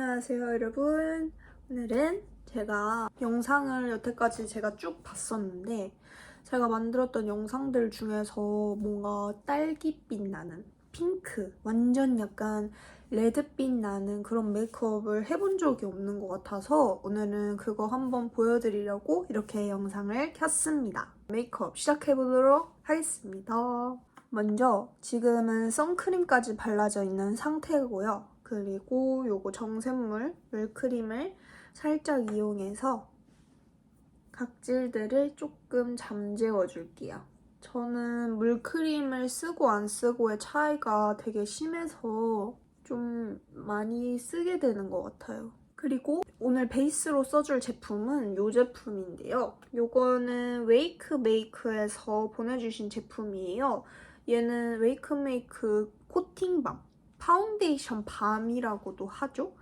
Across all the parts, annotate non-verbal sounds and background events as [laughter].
안녕하세요 여러분. 오늘은 제가 영상을 여태까지 제가 쭉 봤었는데 제가 만들었던 영상들 중에서 뭔가 딸기빛 나는 핑크 완전 약간 레드빛 나는 그런 메이크업을 해본 적이 없는 것 같아서 오늘은 그거 한번 보여드리려고 이렇게 영상을 켰습니다. 메이크업 시작해보도록 하겠습니다. 먼저 지금은 선크림까지 발라져 있는 상태고요. 그리고 요거 정샘물 물크림을 살짝 이용해서 각질들을 조금 잠재워 줄게요. 저는 물크림을 쓰고 안 쓰고의 차이가 되게 심해서 좀 많이 쓰게 되는 것 같아요. 그리고 오늘 베이스로 써줄 제품은 이 제품인데요. 요거는 웨이크메이크에서 보내주신 제품이에요. 얘는 웨이크메이크 코팅밤, 파운데이션 밤이라고도 하죠.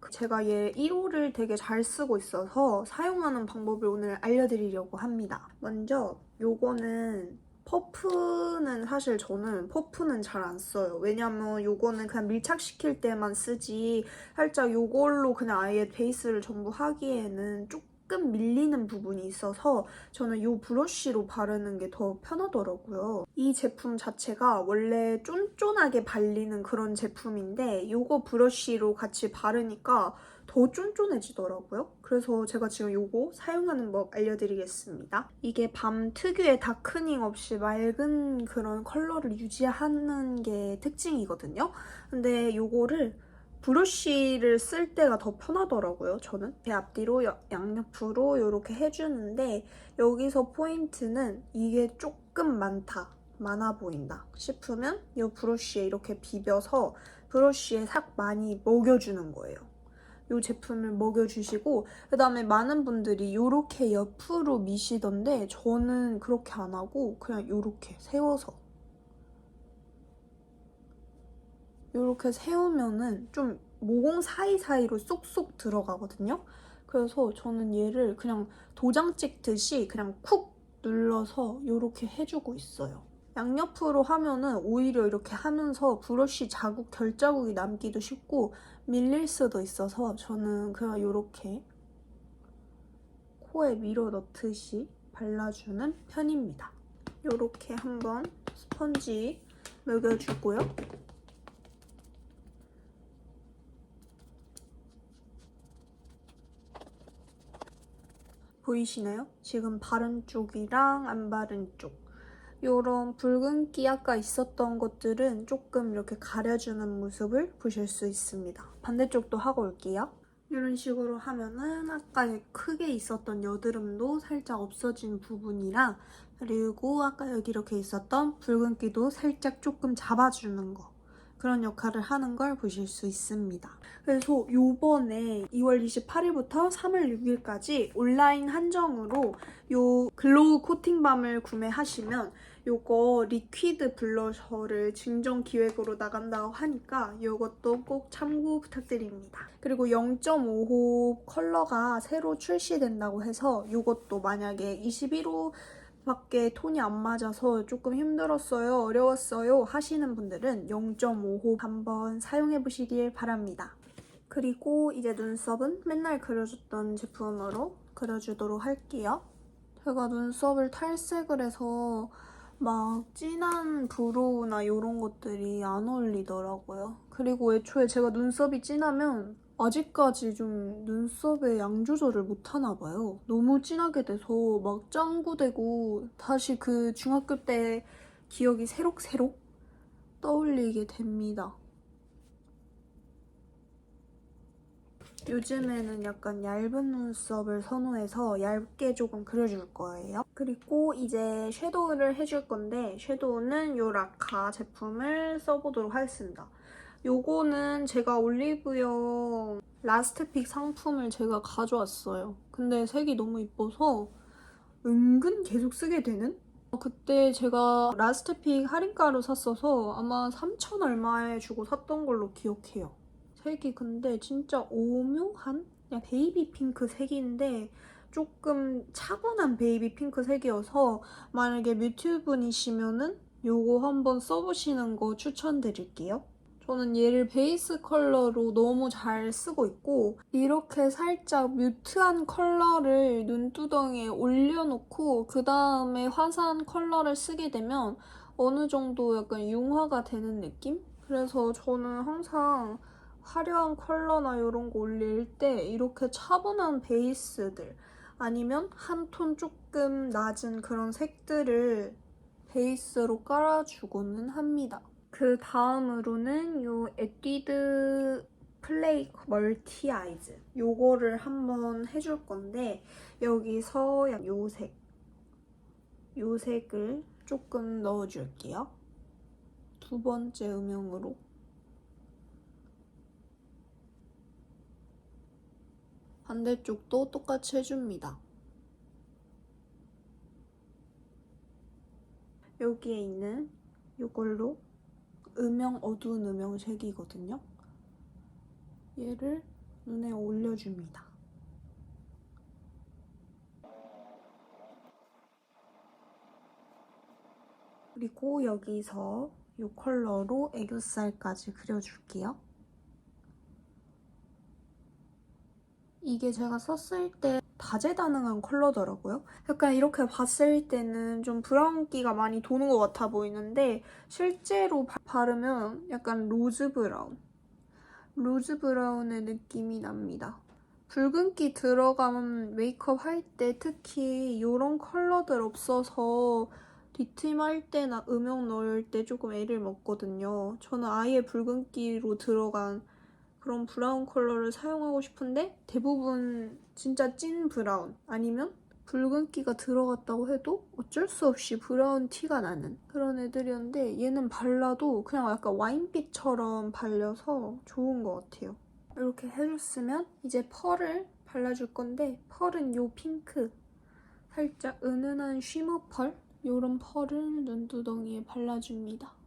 그 제가 얘 1호를 되게 잘 쓰고 있어서 사용하는 방법을 오늘 알려드리려고 합니다. 먼저 요거는 퍼프는 사실 저는 퍼프는 잘 안 써요. 왜냐면 요거는 그냥 밀착시킬 때만 쓰지 살짝 요걸로 그냥 아예 베이스를 전부 하기에는 조금 밀리는 부분이 있어서 저는 요 브러쉬로 바르는 게 더 편하더라고요. 이 제품 자체가 원래 쫀쫀하게 발리는 그런 제품인데 요거 브러쉬로 같이 바르니까 더 쫀쫀해지더라고요. 그래서 제가 지금 요거 사용하는 법 알려드리겠습니다. 이게 밤 특유의 다크닝 없이 맑은 그런 컬러를 유지하는 게 특징이거든요. 근데 요거를 브러쉬를 쓸 때가 더 편하더라고요, 저는. 제 앞뒤로 여- 양옆으로 이렇게 해주는데 여기서 포인트는 이게 조금 많다, 많아 보인다 싶으면 이 브러쉬에 이렇게 비벼서 브러쉬에 싹 많이 먹여주는 거예요. 이 제품을 먹여주시고 그 다음에 많은 분들이 이렇게 옆으로 미시던데 저는 그렇게 안 하고 그냥 이렇게 세워서 이렇게 세우면은 좀 모공 사이사이로 쏙쏙 들어가거든요. 그래서 저는 얘를 그냥 도장 찍듯이 그냥 쿡 눌러서 이렇게 해주고 있어요. 양옆으로 하면은 오히려 이렇게 하면서 브러쉬 자국, 결자국이 남기도 쉽고 밀릴 수도 있어서 저는 그냥 이렇게 코에 밀어 넣듯이 발라주는 편입니다. 이렇게 한번 스펀지 먹여주고요. 보이시나요? 지금 바른 쪽이랑 안 바른 쪽. 요런 붉은기 아까 있었던 것들은 조금 이렇게 가려주는 모습을 보실 수 있습니다. 반대쪽도 하고 올게요. 이런 식으로 하면은 아까 크게 있었던 여드름도 살짝 없어진 부분이랑 그리고 아까 여기 이렇게 있었던 붉은기도 살짝 조금 잡아주는 거 그런 역할을 하는 걸 보실 수 있습니다. 그래서 요번에 2월 28일부터 3월 6일까지 온라인 한정으로 요 글로우 코팅밤을 구매하시면 요거 리퀴드 블러셔를 증정 기획으로 나간다고 하니까 요것도 꼭 참고 부탁드립니다. 그리고 0.5호 컬러가 새로 출시된다고 해서 요것도 만약에 21호 밖에 톤이 안 맞아서 조금 힘들었어요, 어려웠어요 하시는 분들은 0.5호 한번 사용해 보시길 바랍니다. 그리고 이제 눈썹은 맨날 그려줬던 제품으로 그려주도록 할게요. 제가 눈썹을 탈색을 해서 막 진한 브로우나 이런 것들이 안 어울리더라고요. 그리고 애초에 제가 눈썹이 진하면 아직까지 좀 눈썹의 양 조절을 못하나 봐요. 너무 진하게 돼서 막 짱구되고 다시 그 중학교 때 기억이 새록새록 떠올리게 됩니다. 요즘에는 약간 얇은 눈썹을 선호해서 얇게 조금 그려줄 거예요. 그리고 이제 섀도우를 해줄 건데 섀도우는 이 라카 제품을 써보도록 하겠습니다. 요거는 제가 올리브영 라스트픽 상품을 제가 가져왔어요. 근데 색이 너무 이뻐서 은근 계속 쓰게 되는? 그때 제가 라스트픽 할인가로 샀어서 아마 3천 얼마에 주고 샀던 걸로 기억해요. 색이 근데 진짜 오묘한? 그냥 베이비 핑크 색인데 조금 차분한 베이비 핑크 색이어서 만약에 뮤트 분이시면은 요거 한번 써보시는 거 추천드릴게요. 저는 얘를 베이스 컬러로 너무 잘 쓰고 있고 이렇게 살짝 뮤트한 컬러를 눈두덩이에 올려놓고 그 다음에 화사한 컬러를 쓰게 되면 어느 정도 약간 융화가 되는 느낌? 그래서 저는 항상 화려한 컬러나 이런 거 올릴 때 이렇게 차분한 베이스들 아니면 한 톤 조금 낮은 그런 색들을 베이스로 깔아주고는 합니다. 그 다음으로는 요 에뛰드 플레이 멀티 아이즈 요거를 한번 해줄 건데 여기서 요 색, 요 색을 조금 넣어줄게요. 두 번째 음영으로 반대쪽도 똑같이 해줍니다. 여기에 있는 이걸로 음영 어두운 음영 색이거든요. 얘를 눈에 올려줍니다. 그리고 여기서 이 컬러로 애교살까지 그려줄게요. 이게 제가 썼을 때 다재다능한 컬러더라고요. 약간 이렇게 봤을 때는 좀 브라운기가 많이 도는 것 같아 보이는데 실제로 바, 바르면 약간 로즈 브라운, 로즈 브라운의 느낌이 납니다. 붉은기 들어간 메이크업 할 때 특히 이런 컬러들 없어서 뒤트임 할 때나 음영 넣을 때 조금 애를 먹거든요. 저는 아예 붉은기로 들어간 그런 브라운 컬러를 사용하고 싶은데 대부분 진짜 찐 브라운 아니면 붉은기가 들어갔다고 해도 어쩔 수 없이 브라운 티가 나는 그런 애들이었는데 얘는 발라도 그냥 약간 와인빛처럼 발려서 좋은 것 같아요. 이렇게 해줬으면 이제 펄을 발라줄 건데 펄은 요 핑크 살짝 은은한 쉬머 펄 요런 펄을 눈두덩이에 발라줍니다.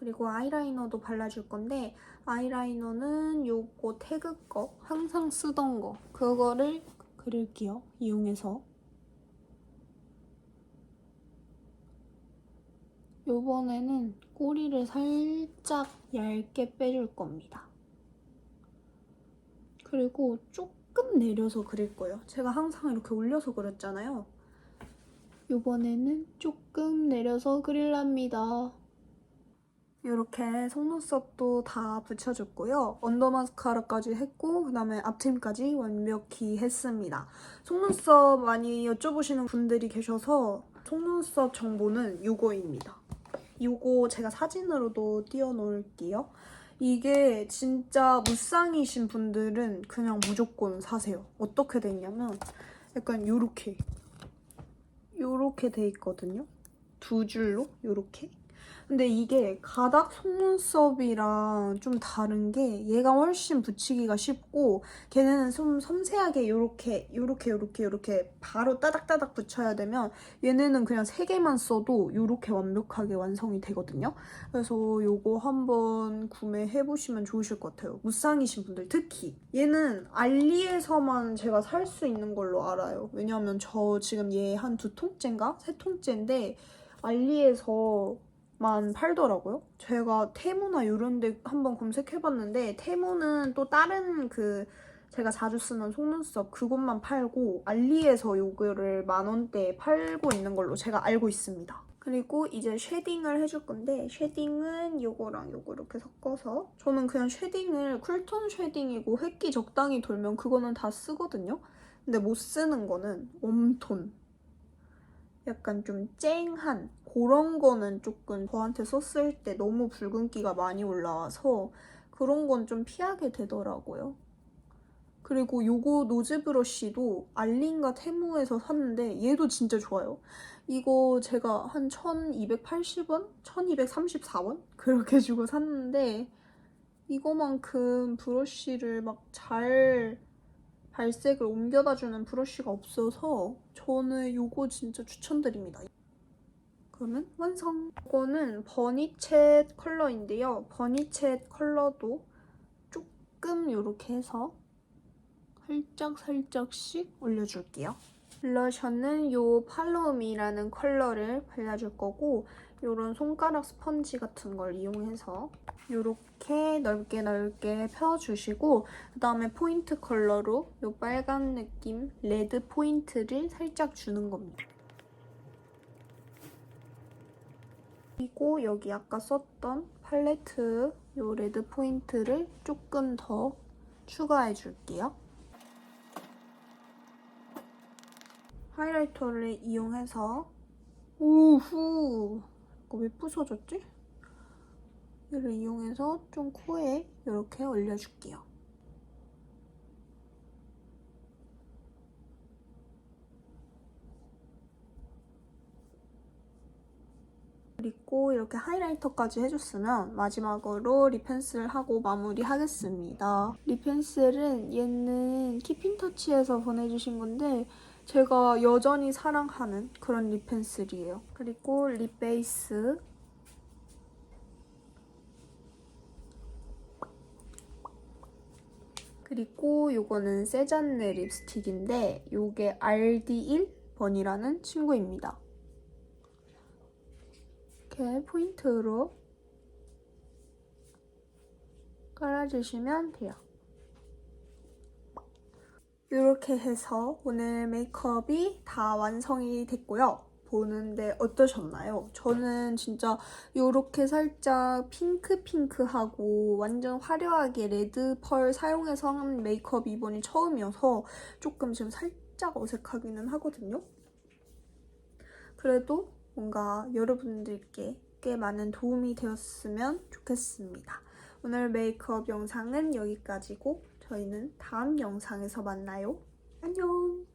그리고 아이라이너도 발라줄 건데 아이라이너는 요거 태그 거 항상 쓰던 거 그거를 그릴게요 이용해서. 요번에는 꼬리를 살짝 얇게 빼줄 겁니다. 그리고 조금 내려서 그릴 거예요. 제가 항상 이렇게 올려서 그렸잖아요. 요번에는 조금 내려서 그릴랍니다 이렇게 속눈썹도 다 붙여줬고요. 언더 마스카라까지 했고 그다음에 앞트임까지 완벽히 했습니다. 속눈썹 많이 여쭤보시는 분들이 계셔서 속눈썹 정보는 이거입니다. 이거 제가 사진으로도 띄워놓을게요. 이게 진짜 무쌍이신 분들은 그냥 무조건 사세요. 어떻게 돼 있냐면 약간 요렇게 요렇게 돼 있거든요. 두 줄로 요렇게 근데 이게 가닥 속눈썹이랑 좀 다른 게 얘가 훨씬 붙이기가 쉽고 걔네는 좀 섬세하게 요렇게 요렇게 요렇게 요렇게 바로 따닥따닥 붙여야 되면 얘네는 그냥 세 개만 써도 요렇게 완벽하게 완성이 되거든요. 그래서 요거 한번 구매해보시면 좋으실 것 같아요. 무쌍이신 분들 특히 얘는 알리에서만 제가 살 수 있는 걸로 알아요. 왜냐하면 저 지금 얘 한 두 통째인가? 세 통째인데 알리에서 만 팔더라고요. 제가 테무나 이런 데 한번 검색해봤는데 테무는 또 다른 그 제가 자주 쓰는 속눈썹 그것만 팔고 알리에서 요거를 만 원대에 팔고 있는 걸로 제가 알고 있습니다. 그리고 이제 쉐딩을 해줄 건데 쉐딩은 요거랑 요거 이렇게 섞어서 저는 그냥 쉐딩을 쿨톤 쉐딩이고 획기 적당히 돌면 그거는 다 쓰거든요. 근데 못 쓰는 거는 웜톤 약간 좀 쨍한 그런 거는 조금 저한테 썼을 때 너무 붉은기가 많이 올라와서 그런 건 좀 피하게 되더라고요. 그리고 요거 노즈 브러쉬도 알린과 테무에서 샀는데 얘도 진짜 좋아요. 이거 제가 한 1280원? 1234원? [laughs] 그렇게 주고 샀는데 이거만큼 브러쉬를 막 잘 발색을 옮겨다 주는 브러쉬가 없어서 저는 이거 진짜 추천드립니다. 그러면 완성! 이거는 버니챗 컬러인데요. 버니챗 컬러도 조금 이렇게 해서 살짝 살짝씩 올려줄게요. 블러셔는 이 팔로우미라는 컬러를 발라줄 거고 이런 손가락 스펀지 같은 걸 이용해서 이렇게 넓게 넓게 펴주시고 그 다음에 포인트 컬러로 이 빨간 느낌 레드 포인트를 살짝 주는 겁니다. 그리고 여기 아까 썼던 팔레트 이 레드 포인트를 조금 더 추가해 줄게요. 하이라이터를 이용해서 우후 이거 왜 부서졌지? 이를 이용해서 좀 코에 이렇게 올려줄게요. 그리고 이렇게 하이라이터까지 해줬으면 마지막으로 립펜슬 하고 마무리하겠습니다. 립펜슬은 얘는 키핑터치에서 보내주신 건데 제가 여전히 사랑하는 그런 립 펜슬이에요. 그리고 립 베이스 그리고 요거는 세잔느 립스틱인데 요게 RD1번이라는 친구입니다. 이렇게 포인트로 깔아주시면 돼요. 이렇게 해서 오늘 메이크업이 다 완성이 됐고요. 보는데 어떠셨나요? 저는 진짜 이렇게 살짝 핑크핑크하고 완전 화려하게 레드 펄 사용해서 한 메이크업 이번이 처음이어서 조금 지금 살짝 어색하기는 하거든요. 그래도 뭔가 여러분들께 꽤 많은 도움이 되었으면 좋겠습니다. 오늘 메이크업 영상은 여기까지고 저희는 다음 영상에서 만나요. 안녕!